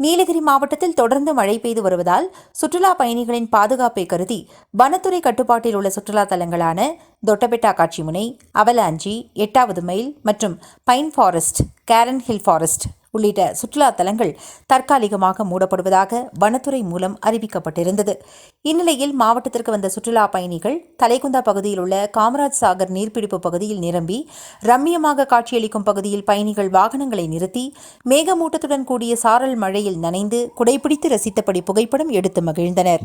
நீலகிரி மாவட்டத்தில் தொடர்ந்து மழை பெய்து வருவதால் சுற்றுலா பயணிகளின் பாதுகாப்பை கருதி வனத்துறை கட்டுப்பாட்டில் உள்ள சுற்றுலா தலங்களான தொட்டபெட்டா காட்சிமுனை அவலாஞ்சி எட்டாவது மைல் மற்றும் pine forest Cairn Hill forest உள்ளிட்ட சுற்றுலா தலங்கள் தற்காலிகமாக மூடப்படுவதாக வனத்துறை மூலம் அறிவிக்கப்பட்டிருந்தது. இந்நிலையில் மாவட்டத்திற்கு வந்த சுற்றுலா பயணிகள் தலைகுந்தா பகுதியில் உள்ள காமராஜ் சாகர் நீர்பிடிப்பு பகுதியில் நிரம்பி ரம்மியமாக காட்சியளிக்கும் பகுதியில் பயணிகள் வாகனங்களை நிறுத்தி மேகமூட்டத்துடன் கூடிய சாரல் மழையில் நனைந்து குடைபிடித்து ரசித்தபடி புகைப்படம் எடுத்து மகிழ்ந்தனர்.